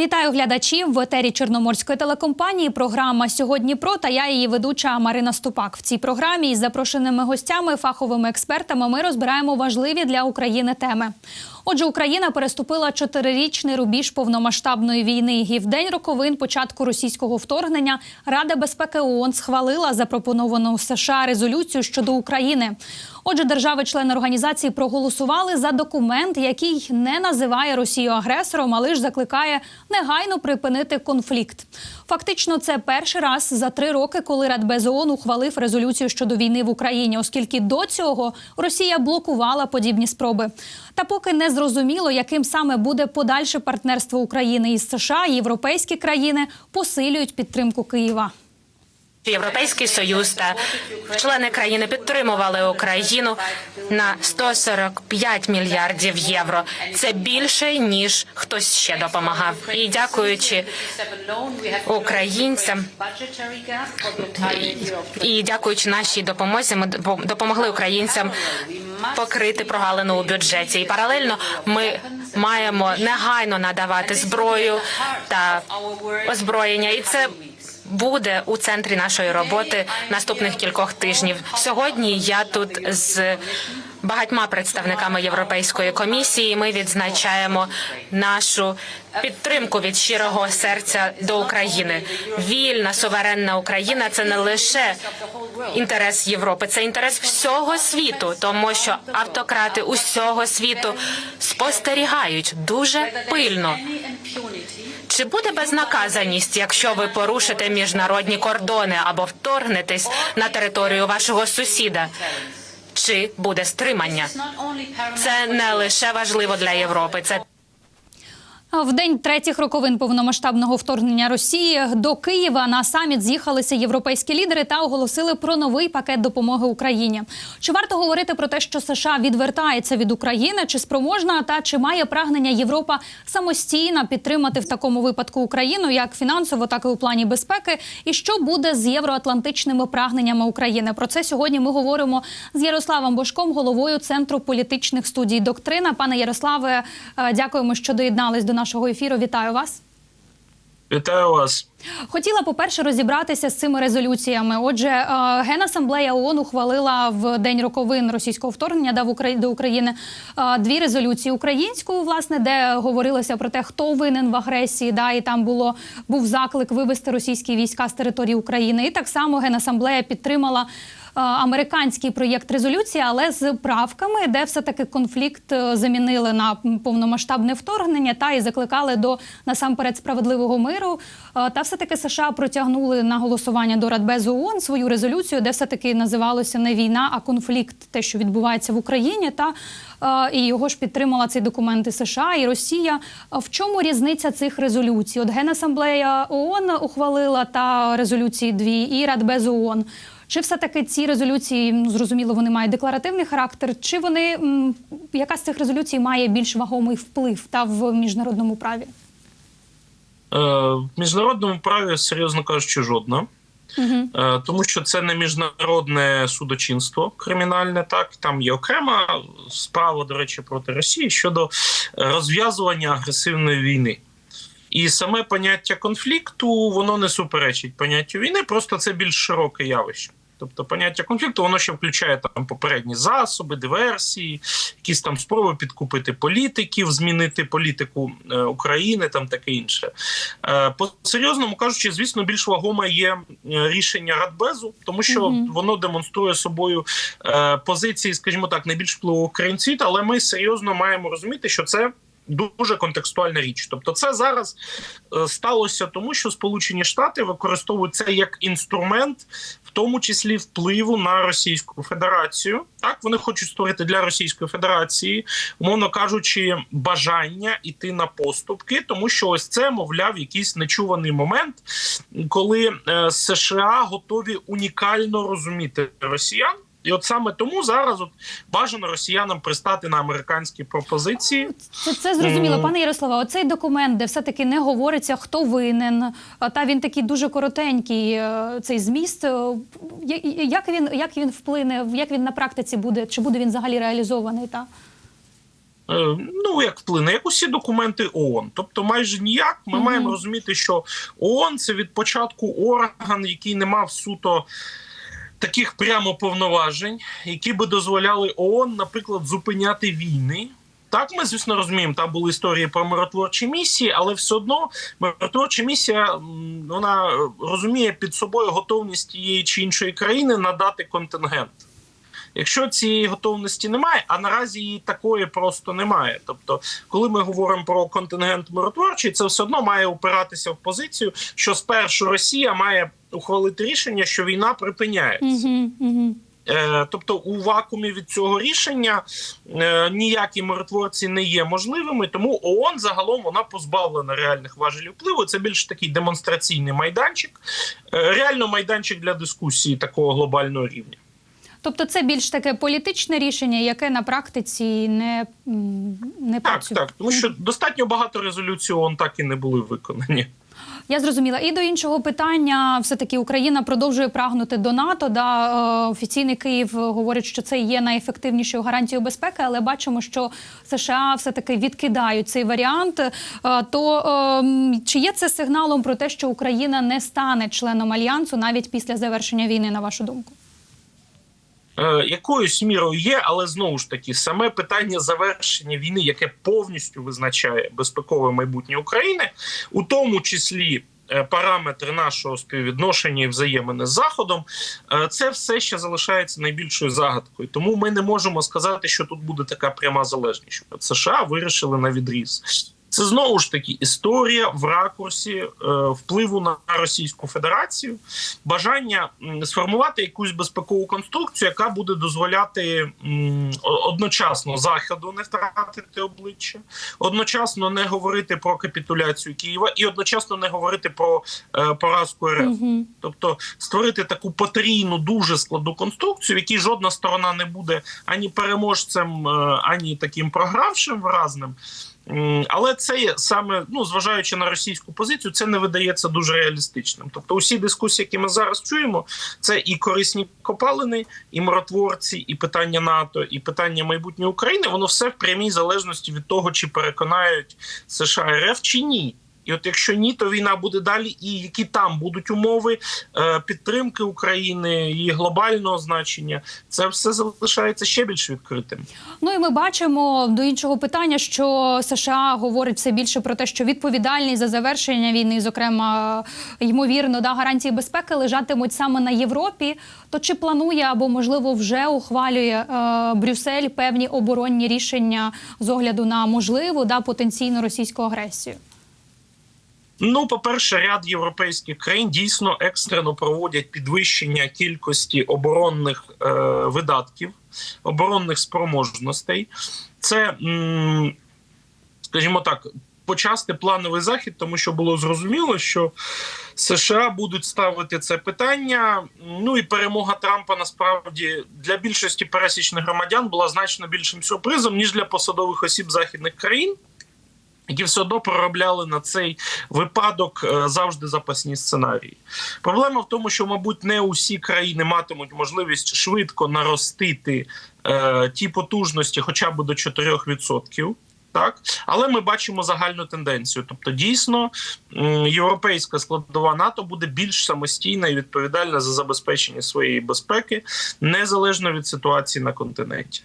Вітаю глядачів в етері Чорноморської телекомпанії. Програма сьогодні про та я її ведуча Марина Ступак. В цій програмі із запрошеними гостями, фаховими експертами, ми розбираємо важливі для України теми. Отже, Україна переступила чотирирічний рубіж повномасштабної війни. І в день роковин початку російського вторгнення Рада безпеки ООН схвалила запропоновану США резолюцію щодо України. Отже, держави-члени організації проголосували за документ, який не називає Росію агресором, а лише закликає негайно припинити конфлікт. Фактично, це перший раз за три роки, коли Радбез ООН ухвалив резолюцію щодо війни в Україні, оскільки до цього Росія блокувала подібні спроби. Та поки не зрозуміло, яким саме буде подальше партнерство України із США, європейські країни посилюють підтримку Києва. Європейський союз та члени країни підтримували Україну на 145 мільярдів євро. Це більше ніж хтось ще допомагав. І дякуючи українцям і дякуючи нашій допомозі, ми допомогли українцям покрити прогалину у бюджеті. І паралельно ми маємо негайно надавати зброю та озброєння, і це буде у центрі нашої роботи наступних кількох тижнів. Сьогодні я тут з багатьма представниками Європейської комісії. Ми відзначаємо нашу підтримку від щирого серця до України. Вільна суверенна Україна це не лише інтерес Європи, це інтерес всього світу, тому що автократи усього світу спостерігають дуже пильно. Чи буде безнаказаність, якщо ви порушите міжнародні кордони або вторгнетесь на територію вашого сусіда? Чи буде стримання? Це не лише важливо для Європи, це В день третіх роковин повномасштабного вторгнення Росії до Києва на саміт з'їхалися європейські лідери та оголосили про новий пакет допомоги Україні. Чи варто говорити про те, що США відвертається від України, чи спроможна та чи має прагнення Європа самостійно підтримати в такому випадку Україну як фінансово, так і у плані безпеки? І що буде з євроатлантичними прагненнями України? Про це сьогодні ми говоримо з Ярославом Бошком, головою центру політичних студій Доктрина. Пане Ярославе, е, дякуємо, що доєднались до нашого ефіру. Вітаю вас. Вітаю вас. Хотіла, по-перше, розібратися з цими резолюціями. Отже, е, Генасамблея ООН ухвалила в день роковин російського вторгнення да, в Украї- до України е, дві резолюції: українську, власне, де говорилося про те, хто винен в агресії. Да, і там було був заклик вивести російські війська з території України. І так само Генасамблея підтримала. Е, Американський проєкт резолюції, але з правками, де все таки конфлікт е, замінили на повномасштабне вторгнення, та і закликали до насамперед справедливого миру. Е, Та все таки США протягнули на голосування до Радбезу ООН свою резолюцію, де все таки називалося не війна, а конфлікт, те, що відбувається в Україні. Та і його ж підтримала цей документ США і Росія. В чому різниця цих резолюцій? От Генасамблея ООН ухвалила та резолюції дві, і Радбез ООН. Чи все таки ці резолюції ну, зрозуміло вони мають декларативний характер? Чи вони м, яка з цих резолюцій має більш вагомий вплив та в міжнародному праві? Е, В міжнародному праві, серйозно кажучи, жодна. Е, Тому що це не міжнародне судочинство кримінальне, так там є окрема справа, до речі, проти Росії щодо розв'язування агресивної війни. І саме поняття конфлікту воно не суперечить поняттю війни, просто це більш широке явище. Тобто поняття конфлікту воно ще включає там попередні засоби, диверсії, якісь там спроби підкупити політиків, змінити політику е, України, там таке інше. Е, по серйозному кажучи, звісно, більш вагоме є е, рішення Радбезу, тому що Мгм. воно демонструє собою е, позиції, скажімо так, найбільш впливових країн світу, але ми серйозно маємо розуміти, що це. Дуже контекстуальна річ, тобто це зараз е, сталося тому, що Сполучені Штати використовують це як інструмент, тому числі впливу на Російську Федерацію. Так вони хочуть створити для Російської Федерації, умовно кажучи, бажання йти на поступки, тому що ось це, мовляв, якийсь нечуваний момент, коли е, США готові унікально розуміти росіян. І от саме тому зараз от бажано росіянам пристати на американські пропозиції. Це, це зрозуміло, Мгм. пане Ярославе. Оцей документ, де все таки не говориться, хто винен, та він такий дуже коротенький. е, Цей зміст. е, Як він як він вплине, як він на практиці буде? Чи буде він взагалі реалізований? Та Ну, як вплине, як усі документи ООН. Тобто, майже ніяк. Ми Мгм. маємо розуміти, що ООН це від початку орган, який не мав суто таких прямо повноважень, які би дозволяли ООН, наприклад, зупиняти війни. Так, ми звісно розуміємо, там були історії про миротворчі місії, але все одно миротворча місія вона розуміє під собою готовність тієї чи іншої країни надати контингент. Якщо цієї готовності немає, а наразі її такої просто немає. Тобто, коли ми говоримо про контингент миротворчий, це все одно має опиратися в позицію, що спершу Росія має ухвалити рішення, що війна припиняється. Угу, угу. Тобто у вакуумі від цього рішення е, ніякі миротворці не є можливими, тому ООН загалом вона позбавлена реальних важелів впливу. Це більш такий демонстраційний майданчик, е, реально майданчик для дискусії такого глобального рівня. Тобто це більш таке політичне рішення, яке на практиці не, не Так, працює. так, тому що достатньо багато резолюцій ООН так і не були виконані. Я зрозуміла. І до іншого питання, все таки Україна продовжує прагнути до НАТО. Да, е, офіційний Київ говорить, що це є найефективнішою гарантією безпеки, але бачимо, що США все таки відкидають цей варіант. Е, То е, чи є це сигналом про те, що Україна не стане членом альянсу навіть після завершення війни, на вашу думку? Е, якоюсь мірою є, але знову ж таки, саме питання завершення війни, яке повністю визначає безпекове майбутнє України, у тому числі. е, Параметри нашого співвідношення і взаємини з заходом, е, це все ще залишається найбільшою загадкою. Тому ми не можемо сказати, що тут буде така пряма залежність. що США вирішили на відріз. Це знову ж таки історія в ракурсі е, впливу на Російську Федерацію, бажання сформувати якусь безпекову конструкцію, яка буде дозволяти одночасно заходу не втратити обличчя, одночасно не говорити про капітуляцію Києва і одночасно не говорити про е, поразку РФ. Угу. Тобто створити таку потрійну, дуже складну конструкцію, в якій жодна сторона не буде ані переможцем, е, ані таким програвшим виразним. Але це є саме, ну зважаючи на російську позицію, це не видається дуже реалістичним. Тобто, усі дискусії, які ми зараз чуємо, це і корисні копалини, і миротворці, і питання НАТО, і питання майбутньої України. Воно все в прямій залежності від того, чи переконають США РФ чи ні. І от якщо ні, то війна буде далі. І які там будуть умови е, підтримки України, її глобального значення, це все залишається ще більш відкритим. Ну і ми бачимо до іншого питання, що США говорить все більше про те, що відповідальність за завершення війни, зокрема ймовірно, да гарантії безпеки лежатимуть саме на Європі. То чи планує або можливо вже ухвалює е, Брюссель певні оборонні рішення з огляду на можливу да потенційну російську агресію? Ну, по-перше, ряд європейських країн дійсно екстрено проводять підвищення кількості оборонних е, видатків, оборонних спроможностей. Це, м, скажімо так, почасти плановий захід, тому що було зрозуміло, що США будуть ставити це питання. Ну і перемога Трампа насправді для більшості пересічних громадян була значно більшим сюрпризом ніж для посадових осіб західних країн. Які все одно проробляли на цей випадок е, завжди запасні сценарії. Проблема в тому, що, мабуть, не усі країни матимуть можливість швидко наростити е, ті потужності, хоча б до 4%. Так, але ми бачимо загальну тенденцію. Тобто, дійсно, європейська складова НАТО буде більш самостійна і відповідальна за забезпечення своєї безпеки, незалежно від ситуації на континенті.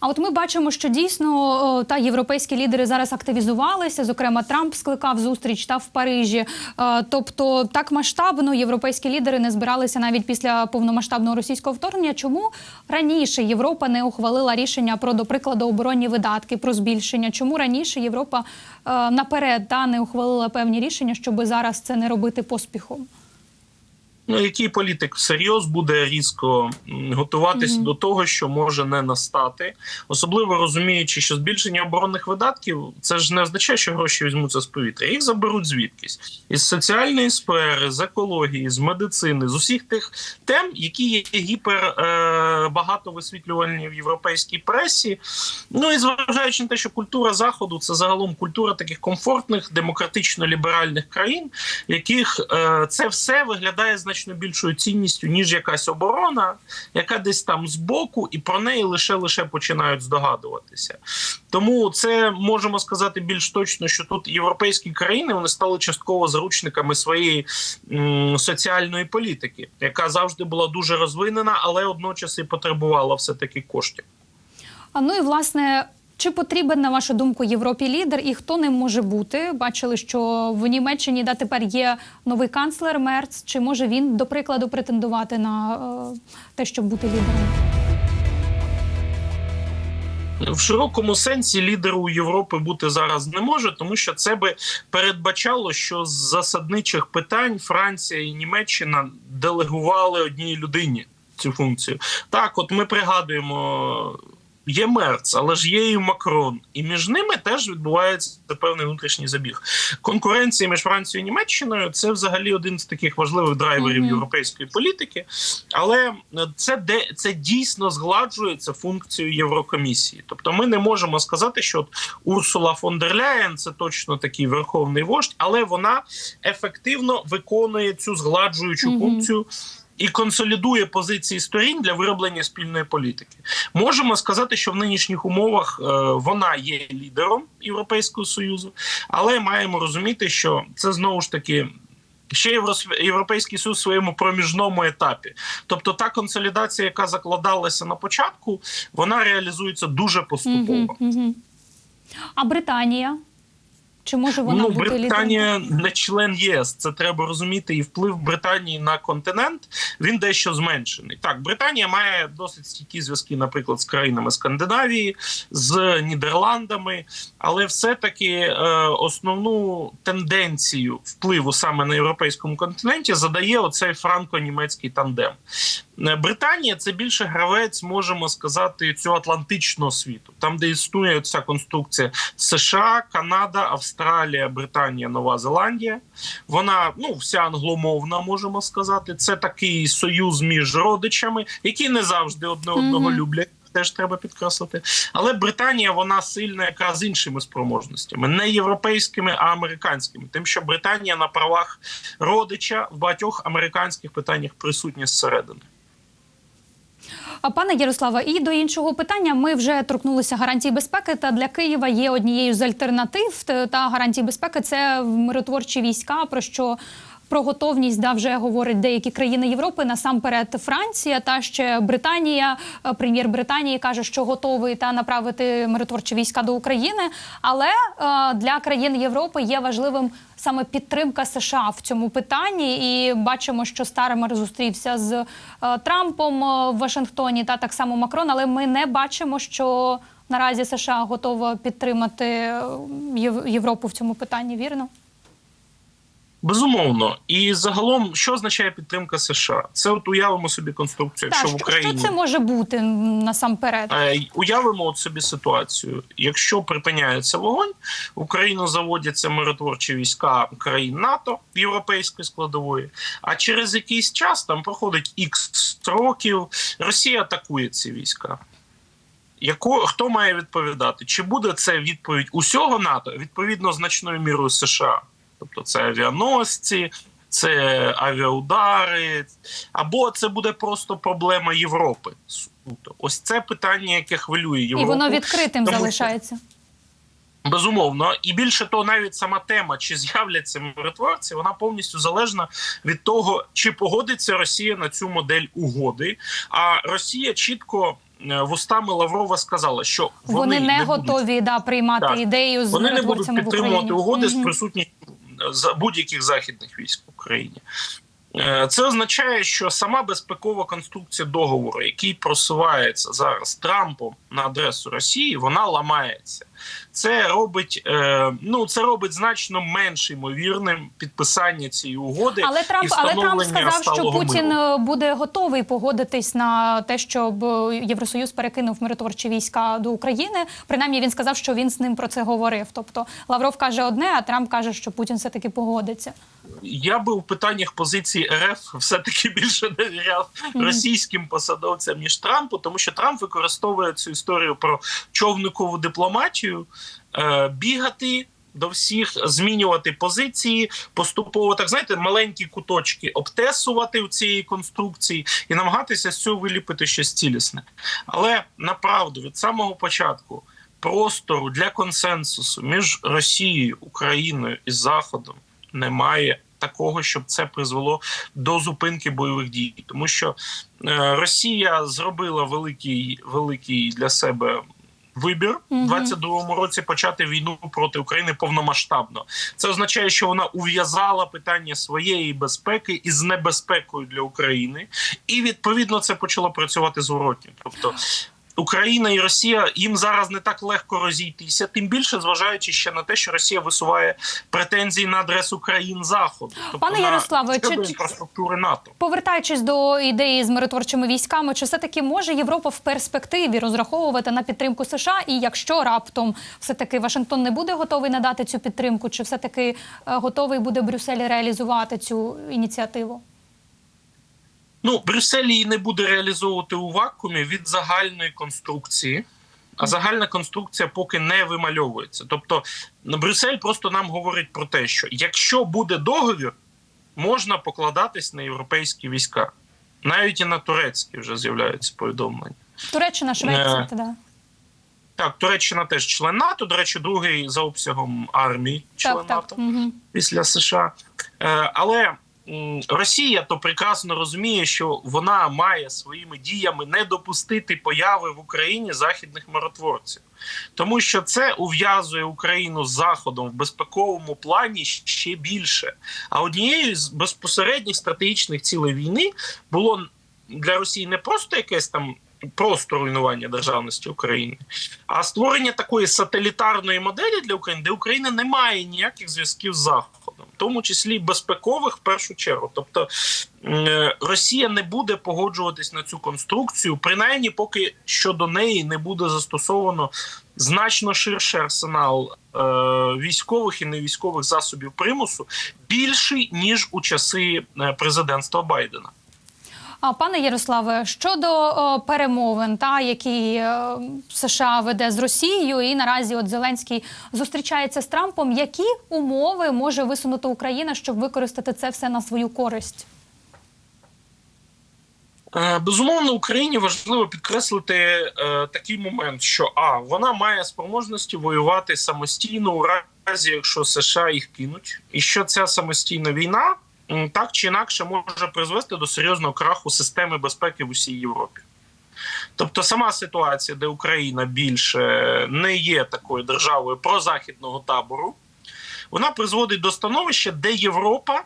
А от ми бачимо, що дійсно та європейські лідери зараз активізувалися. Зокрема, Трамп скликав зустріч та в Парижі. Е, Тобто, так масштабно європейські лідери не збиралися навіть після повномасштабного російського вторгнення. Чому раніше Європа не ухвалила рішення про, до прикладу, оборонні видатки, про збільшення? Чому раніше Європа е, наперед та не ухвалила певні рішення, щоб зараз це не робити поспіхом? Ну, який політик всерйоз буде різко готуватись Мгм. до того, що може не настати, особливо розуміючи, що збільшення оборонних видатків це ж не означає, що гроші візьмуться з повітря. Їх заберуть звідкись із соціальної сфери, з екології, з медицини, з усіх тих тем, які є гіпер е, багато висвітлювальні в європейській пресі. Ну і зважаючи на те, що культура заходу це загалом культура таких комфортних демократично-ліберальних країн, яких е, це все виглядає значно значно більшою цінністю, ніж якась оборона, яка десь там збоку, і про неї лише лише починають здогадуватися. Тому це можемо сказати більш точно, що тут європейські країни вони стали частково заручниками своєї м, соціальної політики, яка завжди була дуже розвинена, але одночас і потребувала все таки коштів. Ну і власне. Чи потрібен на вашу думку Європі лідер і хто ним може бути? Бачили, що в Німеччині да тепер є новий канцлер Мерц. Чи може він до прикладу претендувати на е, те, щоб бути лідером? В широкому сенсі лідеру Європи бути зараз не може, тому що це би передбачало, що з засадничих питань Франція і Німеччина делегували одній людині цю функцію. Так, от ми пригадуємо. Є Мерц, але ж є і Макрон, і між ними теж відбувається певний внутрішній забіг. Конкуренція між Францією і Німеччиною це взагалі один з таких важливих драйверів Мгм. європейської політики. Але це де це дійсно згладжується функцією Єврокомісії. Тобто, ми не можемо сказати, що от Урсула фон дер Ляєн це точно такий верховний вождь, але вона ефективно виконує цю згладжуючу Мгм. функцію. І консолідує позиції сторін для вироблення спільної політики. Можемо сказати, що в нинішніх умовах е, вона є лідером Європейського союзу, але маємо розуміти, що це знову ж таки. Ще Європейський Союз в своєму проміжному етапі. Тобто та консолідація, яка закладалася на початку, вона реалізується дуже поступово. Мгм, мгм. А Британія? Чи може вона ну, бути лідером? Британія не член ЄС. Це треба розуміти. І вплив Британії на континент він дещо зменшений. Так, Британія має досить стійкі зв'язки, наприклад, з країнами Скандинавії, з Нідерландами, але все-таки е, основну тенденцію впливу саме на європейському континенті задає оцей франко-німецький тандем. Е, Британія це більше гравець, можемо сказати, цього атлантичного світу, там, де існує ця конструкція США, Канада, Австралія, Британія, Нова Зеландія. Вона ну вся англомовна, можемо сказати. Це такий союз між родичами, які не завжди одне одного Мгм. люблять. Теж треба підкреслити, але Британія вона сильна якраз іншими спроможностями, не європейськими, а американськими. Тим, що Британія на правах родича в багатьох американських питаннях присутня зсередини. А пане Ярославе, і до іншого питання ми вже торкнулися гарантій безпеки. Та для Києва є однією з альтернатив та гарантій безпеки це миротворчі війська. Про що про готовність да вже говорять деякі країни Європи, насамперед Франція та ще Британія. Е, Прем'єр Британії каже, що готовий та направити миротворчі війська до України. Але е, для країн Європи є важливим саме підтримка США в цьому питанні. І бачимо, що Старемер зустрівся з е, Трампом е, в Вашингтоні та так само Макрон. Але ми не бачимо, що наразі США готова підтримати е, Європу в цьому питанні. Вірно? Безумовно, і загалом, що означає підтримка США? Це от уявимо собі конструкцію, Так, якщо в Україні що це може бути насамперед? Е, Уявимо от собі ситуацію. Якщо припиняється вогонь, в Україну заводяться миротворчі війська країн НАТО європейської складової. А через якийсь час там проходить ікс років, Росія атакує ці війська. Яко хто має відповідати? Чи буде це відповідь усього НАТО відповідно значною мірою США? Тобто це авіаносці, це авіаудари, або це буде просто проблема Європи. Ось це питання, яке хвилює Європу. І воно відкритим тому залишається. Безумовно, і більше того, навіть сама тема, чи з'являться миротворці, вона повністю залежна від того, чи погодиться Росія на цю модель угоди. А Росія чітко е, вустами Лаврова сказала, що Вони, вони, не, будуть готові да приймати Так. ідею з вони не будуть підтримувати угоди з присутністю будь-яких західних військ в Україні. Е, Це означає, що сама безпекова конструкція договору, який просувається зараз Трампом на адресу Росії, вона ламається. Це робить е, ну це робить значно менш ймовірним підписання цієї угоди. Але Трамп, і але Трамп сказав, що Путін миру. е, буде готовий погодитись на те, щоб Євросоюз перекинув миротворчі війська до України. Принаймні він сказав, що він з ним про це говорив. Тобто Лавров каже одне, а Трамп каже, що Путін все таки погодиться. Я би в питаннях позиції РФ все-таки більше довіряв російським посадовцям ніж Трампу, тому що Трамп використовує цю історію про човникову дипломатію, е, бігати. до всіх, змінювати позиції, поступово так знаєте, маленькі куточки обтесувати у цієї конструкції і намагатися з цього виліпити щось цілісне. Але направду від самого початку простору для консенсусу між Росією, Україною і Заходом немає. Такого, щоб це призвело до зупинки бойових дій, тому що е, Росія зробила великий великий для себе вибір у Мгм. 22-му році почати війну проти України повномасштабно. Це означає, що вона ув'язала питання своєї безпеки із небезпекою для України, і відповідно це почало працювати зворотні. Тобто Україна і Росія їм зараз не так легко розійтися, тим більше зважаючи ще на те, що Росія висуває претензії на адресу країн заходу, тобто Пане Ярославе, чи- інфраструктури НАТО. Повертаючись до ідеї з миротворчими військами, чи все таки може Європа в перспективі розраховувати на підтримку США? І якщо раптом все таки Вашингтон не буде готовий надати цю підтримку, чи все таки готовий буде Брюссель реалізувати цю ініціативу? Ну, Брюссель її не буде реалізовувати у вакуумі від загальної конструкції. А загальна конструкція поки не вимальовується. Тобто, ну, Брюссель просто нам говорить про те, що якщо буде договір, можна покладатись на європейські війська. Навіть і на турецькі вже з'являються повідомлення. Туреччина, Швеція, Е, та да. Так, Туреччина теж член НАТО. До речі, другий за обсягом армії член так, так. НАТО. Угу. після США. Е, але Росія то прекрасно розуміє, що вона має своїми діями не допустити появи в Україні західних миротворців, тому що це ув'язує Україну з Заходом в безпековому плані ще більше. А однією з безпосередніх стратегічних цілей війни було для Росії не просто якесь там. Просто руйнування державності України, а створення такої сателітарної моделі для України, де Україна не має ніяких зв'язків з Заходом, тому числі безпекових в першу чергу. Тобто е, Росія не буде погоджуватись на цю конструкцію, принаймні, поки щодо неї не буде застосовано значно ширший арсенал е, військових і невійськових засобів примусу, більший ніж у часи е, президентства Байдена. А пане Ярославе, щодо о, перемовин, та які е, США веде з Росією, і наразі от Зеленський зустрічається з Трампом. Які умови може висунути Україна, щоб використати це все на свою користь? Е, Безумовно, Україні важливо підкреслити е, такий момент, що а вона має спроможності воювати самостійно у разі, якщо США їх кинуть, і що ця самостійна війна так чи інакше може призвести до серйозного краху системи безпеки в усій Європі. Тобто, сама ситуація, де Україна більше не є такою державою прозахідного табору, вона призводить до становища, де Європа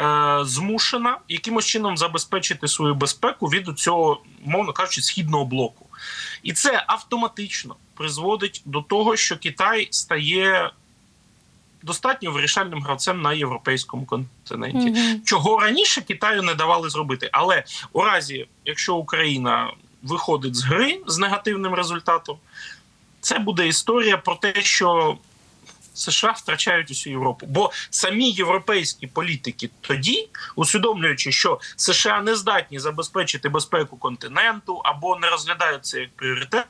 е, змушена якимось чином забезпечити свою безпеку від цього, мовно кажучи, східного блоку. І це автоматично призводить до того, що Китай стає достатньо вирішальним гравцем на європейському континенті, Мгм. чого раніше Китаю не давали зробити. Але у разі, якщо Україна виходить з гри з негативним результатом, це буде історія про те, що США втрачають усю Європу. Бо самі європейські політики тоді, усвідомлюючи, що США не здатні забезпечити безпеку континенту або не розглядають це як пріоритет,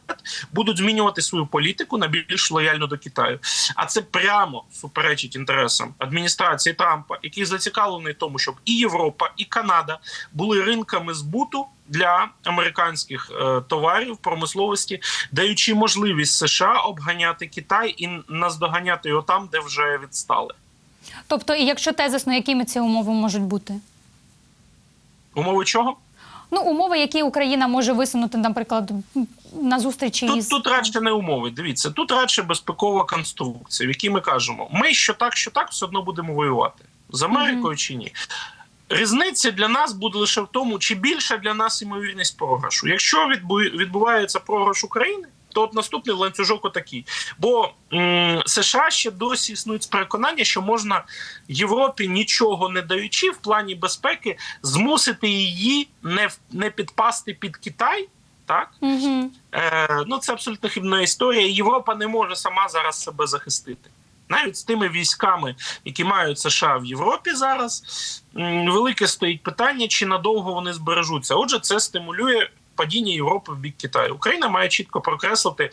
будуть змінювати свою політику на більш лояльну до Китаю. А це прямо суперечить інтересам адміністрації Трампа, який зацікавлений в тому, щоб і Європа, і Канада були ринками збуту. Для американських е, товарів промисловості, даючи можливість США обганяти Китай і наздоганяти його там, де вже відстали. Тобто, і якщо тезисно, якими ці умови можуть бути? Умови чого? Ну, умови, які Україна може висунути, наприклад, на зустрічі із Тут, тут радше не умови. Дивіться, тут радше безпекова конструкція, в якій ми кажемо, ми що так, що так, все одно будемо воювати з Америкою чи ні. Різниця для нас буде лише в тому, чи більша для нас ймовірність програшу. Якщо відбу- відбувається програш України, то от наступний ланцюжок отакий. Бо м, США ще досі існують переконання, що можна Європі нічого не даючи в плані безпеки, змусити її не, не підпасти під Китай. Так, Угу. Е, ну це абсолютно хибна історія. Європа не може сама зараз себе захистити. Навіть з тими військами, які мають США в Європі зараз, велике стоїть питання, чи надовго вони збережуться. Отже, це стимулює падіння Європи в бік Китаю. Україна має чітко прокреслити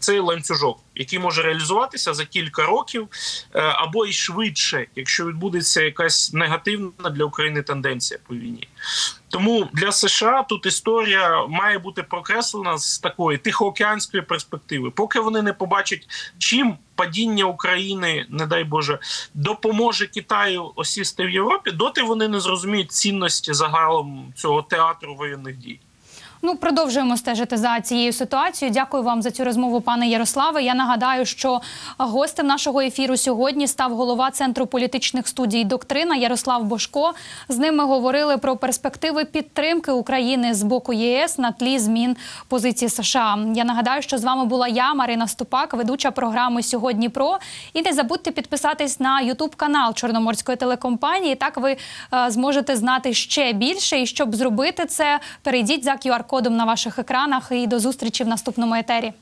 цей ланцюжок, який може реалізуватися за кілька років е, або й швидше, якщо відбудеться якась негативна для України тенденція по війні. Тому для США тут історія має бути прокреслена з такої тихоокеанської перспективи. Поки вони не побачать, чим падіння України, не дай Боже, допоможе Китаю осісти в Європі, доти вони не зрозуміють цінності загалом цього театру воєнних дій. Ну, продовжуємо стежити за цією ситуацією. Дякую вам за цю розмову, пане Ярославе. Я нагадаю, що гостем нашого ефіру сьогодні став голова центру політичних студій Доктрина Ярослав Бошко. З ним ми говорили про перспективи підтримки України з боку ЄС на тлі змін позиції США. Я нагадаю, що з вами була я, Марина Ступак, ведуча програми Сьогодні про. І не забудьте підписатись на Ютуб канал Чорноморської телекомпанії. Так ви е, зможете знати ще більше. І щоб зробити це, перейдіть за QR-кодом на ваших екранах. І до зустрічі в наступному етері.